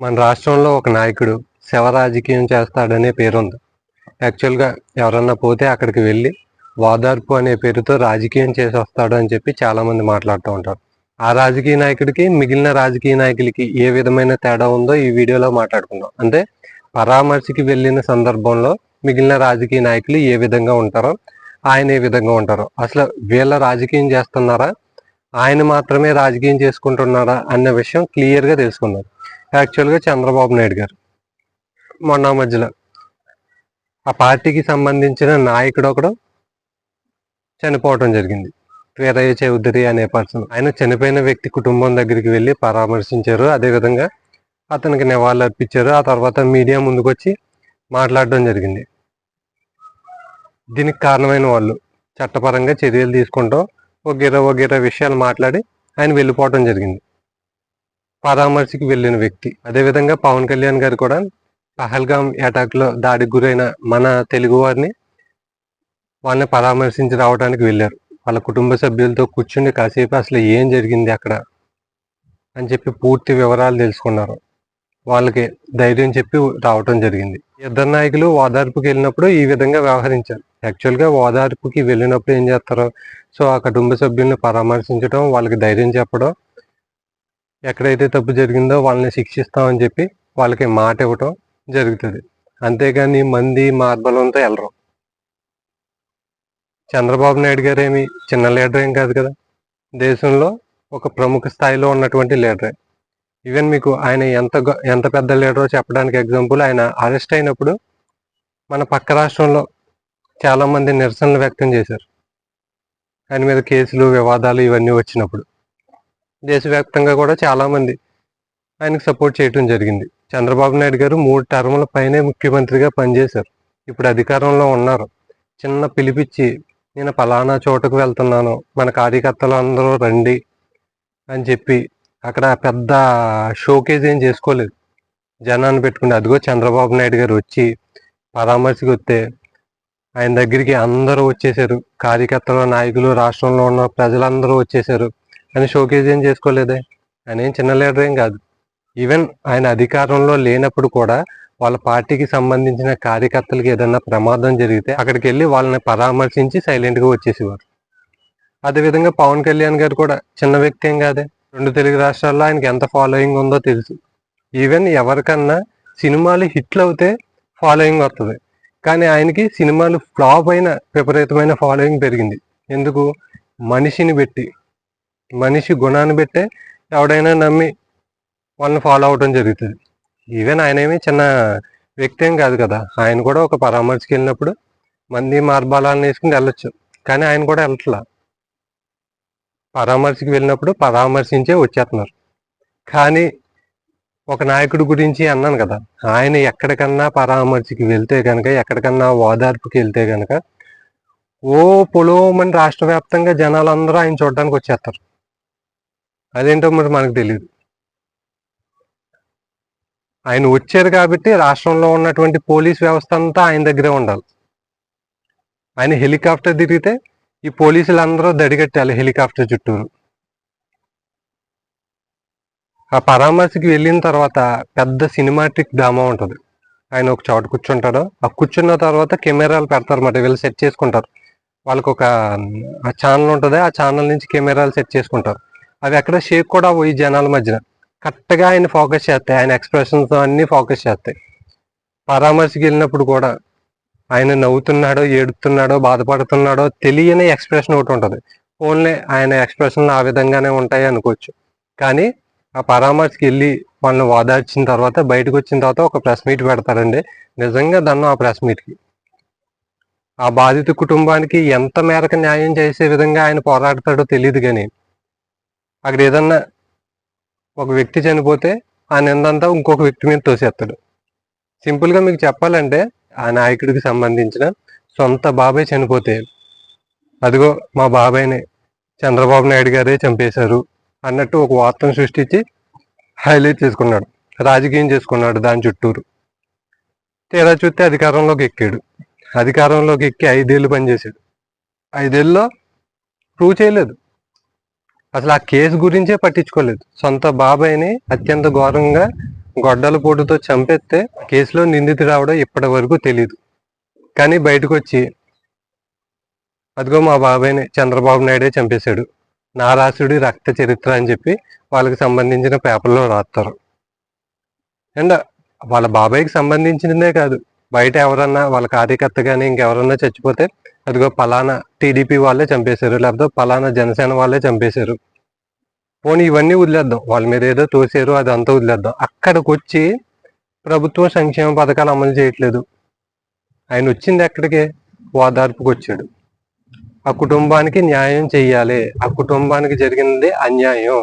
మన రాష్ట్రంలో ఒక నాయకుడు శవ రాజకీయం చేస్తాడనే పేరుంది. యాక్చువల్గా ఎవరన్నా పోతే అక్కడికి వెళ్ళి వాదార్పు అనే పేరుతో రాజకీయం చేసి వస్తాడు అని చెప్పి చాలామంది మాట్లాడుతూ ఉంటారు. ఆ రాజకీయ నాయకుడికి మిగిలిన రాజకీయ నాయకులకి ఏ విధమైన తేడా ఉందో ఈ వీడియోలో మాట్లాడుకుందాం. అంటే పరామర్శకి వెళ్ళిన సందర్భంలో మిగిలిన రాజకీయ నాయకులు ఏ విధంగా ఉంటారో ఆయన ఏ విధంగా ఉంటారో అసలు వీళ్ళ రాజకీయం చేస్తున్నారా ఆయన మాత్రమే రాజకీయం చేసుకుంటున్నారా అన్న విషయం క్లియర్గా తెలుసుకుందాం. యాక్చువల్గా చంద్రబాబు నాయుడు గారు. మొన్న మధ్యలో. ఆ పార్టీకి సంబంధించిన నాయకుడు ఒకడు చనిపోవటం జరిగింది. వీరయ్య చౌదరి అనే పర్సన్. ఆయన చనిపోయిన వ్యక్తి కుటుంబం దగ్గరికి వెళ్ళి పరామర్శించారు. అదేవిధంగా అతనికి నివాళులు అర్పించారు. ఆ తర్వాత మీడియా ముందుకొచ్చి మాట్లాడడం జరిగింది. దీనికి కారణమైన వాళ్ళు చట్టపరంగా చర్యలు తీసుకుంటాం వగేరా వగేరా విషయాలు మాట్లాడి ఆయన వెళ్ళిపోవటం జరిగింది. పరామర్శకు వెళ్ళిన వ్యక్తి. అదేవిధంగా పవన్ కళ్యాణ్ గారు కూడా పహల్గాం అటాక్లో దాడికి గురైన మన తెలుగు వారిని వాళ్ళని పరామర్శించి రావడానికి వెళ్ళారు. వాళ్ళ కుటుంబ సభ్యులతో కూర్చుని కాసేపు అసలు ఏం జరిగింది అక్కడ అని చెప్పి పూర్తి వివరాలు తెలుసుకున్నారు. వాళ్ళకి ధైర్యం చెప్పి రావటం జరిగింది. ఇద్దరు నాయకులు ఓదార్పుకి వెళ్ళినప్పుడు ఈ విధంగా వ్యవహరించారు. యాక్చువల్గా ఓదార్పుకి వెళ్ళినప్పుడు ఏం చేస్తారు సో ఆ కుటుంబ సభ్యుల్ని పరామర్శించడం వాళ్ళకి ధైర్యం చెప్పడం ఎక్కడైతే తప్పు జరిగిందో వాళ్ళని శిక్షిస్తామని చెప్పి వాళ్ళకి మాట ఇవ్వటం జరుగుతుంది. అంతేగాని మంది మార్బలంతో వెళ్ళరు చంద్రబాబు నాయుడు గారు ఏమి చిన్న లీడర్ ఏం కాదు కదా? దేశంలో ఒక ప్రముఖ స్థాయిలో ఉన్నటువంటి లీడరే. ఈవెన్ మీకు ఆయన ఎంత ఎంత పెద్ద లీడరో చెప్పడానికి ఎగ్జాంపుల్ ఆయన అరెస్ట్ అయినప్పుడు మన పక్క రాష్ట్రంలో చాలామంది నిరసనలు వ్యక్తం చేశారు. ఆయన మీద కేసులు వివాదాలు ఇవన్నీ వచ్చినప్పుడు. దేశవ్యాప్తంగా కూడా చాలామంది ఆయనకు సపోర్ట్ చేయటం జరిగింది. చంద్రబాబు నాయుడు గారు మూడు టర్ముల పైనే ముఖ్యమంత్రిగా పనిచేశారు. ఇప్పుడు అధికారంలో ఉన్నారు. చిన్న పిలిపిచ్చి నేను పలానా చోటుకు వెళ్తున్నాను మన కార్యకర్తలు అందరూ రండి అని చెప్పి అక్కడ పెద్ద షోకేజ్ ఏం చేసుకోలేదు. జనాన్ని పెట్టుకుని అదిగో చంద్రబాబు నాయుడు గారు వచ్చి పరామర్శకు వస్తే ఆయన దగ్గరికి అందరూ వచ్చేసారు కార్యకర్తలు నాయకులు రాష్ట్రంలో ఉన్న ప్రజలందరూ వచ్చేసారు అని షోకేజ్ ఏం చేసుకోలేదే? ఆయన ఏం చిన్న లీడర్ ఏం కాదు. ఈవెన్ ఆయన అధికారంలో లేనప్పుడు కూడా వాళ్ళ పార్టీకి సంబంధించిన కార్యకర్తలకి ఏదైనా ప్రమాదం జరిగితే అక్కడికి వెళ్ళి వాళ్ళని పరామర్శించి సైలెంట్గా వచ్చేసేవారు. అదేవిధంగా పవన్ కళ్యాణ్ గారు కూడా చిన్న వ్యక్తి ఏం కాదే? రెండు తెలుగు రాష్ట్రాల్లో ఆయనకి ఎంత ఫాలోయింగ్ ఉందో తెలుసు. ఈవెన్ ఎవరికన్నా సినిమాలు హిట్లు అవుతే ఫాలోయింగ్ వస్తుంది కానీ ఆయనకి సినిమాలు ఫ్లాప్ అయిన విపరీతమైన ఫాలోయింగ్ పెరిగింది. ఎందుకు? మనిషిని పెట్టి మనిషి గుణాన్ని పెట్టే ఎవడైనా నమ్మి వాళ్ళని ఫాలో అవడం జరుగుతుంది. ఈవెన్ ఆయన ఏమి చిన్న వ్యక్తి ఏం కాదు కదా. ఆయన కూడా ఒక పరామర్శకి వెళ్ళినప్పుడు మంది మార్బాలాన్ని వేసుకుని వెళ్ళొచ్చు. కానీ ఆయన కూడా వెళ్ళట్లా. పరామర్శకి వెళ్ళినప్పుడు పరామర్శించే వచ్చేస్తున్నారు. కానీ ఒక నాయకుడి గురించి అన్నాను కదా. ఆయన ఎక్కడికన్నా పరామర్శకి వెళ్తే కనుక ఎక్కడికన్నా ఓదార్పుకి వెళ్తే కనుక ఓ పొలోమని రాష్ట్ర వ్యాప్తంగా జనాలందరూ ఆయన చూడడానికి వచ్చేస్తారు. అదేంటో మరి మనకు తెలియదు ఆయన వచ్చారు కాబట్టి రాష్ట్రంలో ఉన్నటువంటి పోలీస్ వ్యవస్థ అంతా ఆయన దగ్గరే ఉండాలి. ఆయన హెలికాప్టర్ తిరిగితే ఈ పోలీసులు అందరూ దడిగట్టాలి హెలికాప్టర్ చుట్టూరు. ఆ పరామర్శకి వెళ్ళిన తర్వాత పెద్ద సినిమాటిక్ డ్రామా ఉంటుంది. ఆయన ఒక చోట కూర్చుంటాడు. ఆ కూర్చున్న తర్వాత కెమెరాలు పెడతారు అన్నమాట వీళ్ళు సెట్ చేసుకుంటారు. వాళ్ళకి ఒక ఛానల్ ఉంటుంది. ఆ ఛానల్ నుంచి కెమెరాలు సెట్ చేసుకుంటారు. అవి ఎక్కడ షేక్ కూడా పోయి జనాల మధ్యన. కరెక్ట్గా ఆయన ఫోకస్ చేస్తాయి. ఆయన ఎక్స్ప్రెషన్స్ అన్నీ ఫోకస్ చేస్తాయి. పరామర్శకి వెళ్ళినప్పుడు కూడా ఆయన నవ్వుతున్నాడో ఏడుతున్నాడో బాధపడుతున్నాడో తెలియని ఎక్స్ప్రెషన్ ఒకటి ఉంటుంది. ఓన్లీ ఆయన ఎక్స్ప్రెషన్లు ఆ విధంగానే ఉంటాయి అనుకోవచ్చు. కానీ ఆ పరామర్శకి వెళ్ళి వాళ్ళని ఓదార్చిన తర్వాత బయటకు వచ్చిన తర్వాత ఒక ప్రెస్ మీట్ పెడతారండి. నిజంగా దన్నం ఆ ప్రెస్ మీట్కి. ఆ బాధిత కుటుంబానికి ఎంత మేరకు న్యాయం చేసే విధంగా ఆయన పోరాడతాడో తెలియదు కానీ అక్కడ ఏదన్నా ఒక వ్యక్తి చనిపోతే ఆ నిందంతా ఇంకొక వ్యక్తి మీద తోసేస్తాడు. సింపుల్గా మీకు చెప్పాలంటే ఆ నాయకుడికి సంబంధించిన సొంత బాబాయ్ చనిపోతే అదిగో మా బాబాయ్ని చంద్రబాబు నాయుడు గారే చంపేశారు అన్నట్టు ఒక వార్తను సృష్టించి హైలైట్ చేసుకున్నాడు. రాజకీయం చేసుకున్నాడు దాని చుట్టూరు. తీరా చూస్తే అధికారంలోకి ఎక్కాడు. అధికారంలోకి ఎక్కి ఐదేళ్ళు పనిచేశాడు. ఐదేళ్ళలో ప్రూవ్ చేయలేదు. అసలు ఆ కేసు గురించే పట్టించుకోలేదు. సొంత బాబాయ్ని అత్యంత ఘోరంగా గొడ్డల పోటుతో చంపేస్తే కేసులో నిందితు రావడం ఇప్పటి వరకు తెలియదు కానీ బయటకు వచ్చి అదిగో మా బాబాయ్ని చంద్రబాబు నాయుడే చంపేశాడు. నారాసుడి రక్త చరిత్ర అని చెప్పి వాళ్ళకి సంబంధించిన పేపర్లో రాస్తారు. అండ్ వాళ్ళ బాబాయ్కి సంబంధించిందే కాదు. బయట ఎవరన్నా వాళ్ళ కార్యకర్త కానీ ఇంకెవరన్నా చచ్చిపోతే అదిగో పలానా టీడీపీ వాళ్ళే చంపేశారు లేకపోతే పలానా జనసేన వాళ్ళే చంపేశారు. పోనీ ఇవన్నీ వదిలేద్దాం. వాళ్ళ మీద ఏదో తోసారు అది అంతా వదిలేద్దాం. అక్కడికి వచ్చి ప్రభుత్వం సంక్షేమ పథకాలు అమలు చేయట్లేదు. ఆయన వచ్చింది ఎక్కడికి? ఓదార్పుకి వచ్చాడు ఆ కుటుంబానికి న్యాయం చెయ్యాలి. ఆ కుటుంబానికి జరిగింది అన్యాయం.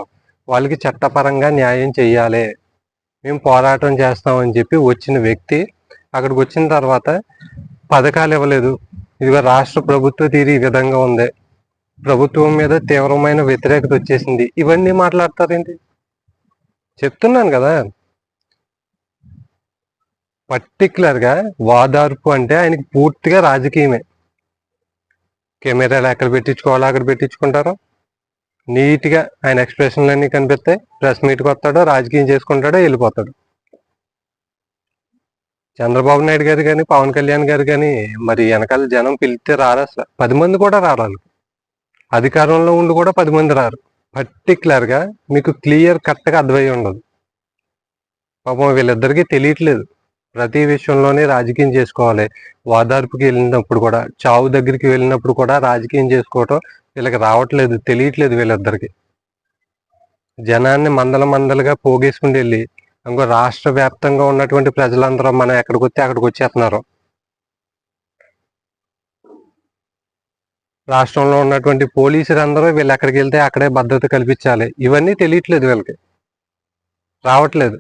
వాళ్ళకి చట్టపరంగా న్యాయం చెయ్యాలి. మేము పోరాటం చేస్తామని చెప్పి వచ్చిన వ్యక్తి అక్కడికి వచ్చిన తర్వాత పథకాలు ఇవ్వలేదు. ఇదిగో రాష్ట్ర ప్రభుత్వ తీరు ఈ విధంగా ఉంది. ప్రభుత్వం మీద తీవ్రమైన వ్యతిరేకత వచ్చేసింది. ఇవన్నీ మాట్లాడతారేంటి? చెప్తున్నాను కదా. పర్టికులర్గా వాదార్పు అంటే ఆయనకి పూర్తిగా రాజకీయమే. కెమెరాలు ఎక్కడ పెట్టించుకోవాలో అక్కడ పెట్టించుకుంటారు? నీట్గా ఆయన ఎక్స్ప్రెషన్లన్నీ కనిపిస్తాయి. ప్రెస్ మీట్కి వస్తాడో రాజకీయం చేసుకుంటాడో వెళ్ళిపోతాడు. చంద్రబాబు నాయుడు గారు కానీ పవన్ కళ్యాణ్ గారు కానీ మరి వెనకాల జనం పిలిస్తే రారు అసలు పది మంది కూడా రారాలు అధికారంలో ఉండి కూడా పది మంది రారు. పర్టికులర్గా మీకు క్లియర్ కట్గా అర్థమై ఉండదు. పాపం వీళ్ళిద్దరికీ తెలియట్లేదు. ప్రతి విషయంలోనే రాజకీయం చేసుకోవాలి. వాదార్పుకి వెళ్ళినప్పుడు కూడా చావు దగ్గరికి వెళ్ళినప్పుడు కూడా రాజకీయం చేసుకోవటం వీళ్ళకి రావట్లేదు తెలియట్లేదు వీళ్ళిద్దరికి. జనాన్ని మందల మందలుగా పోగేసుకుని వెళ్ళి ఇంకో రాష్ట్ర వ్యాప్తంగా ఉన్నటువంటి ప్రజలందరూ మనం ఎక్కడికి వస్తే అక్కడికి వచ్చేస్తున్నారు. రాష్ట్రంలో ఉన్నటువంటి పోలీసులు అందరూ వీళ్ళు ఎక్కడికి వెళ్తే అక్కడే భద్రత కల్పించాలి. ఇవన్నీ తెలియట్లేదు వీళ్ళకి. రావట్లేదు.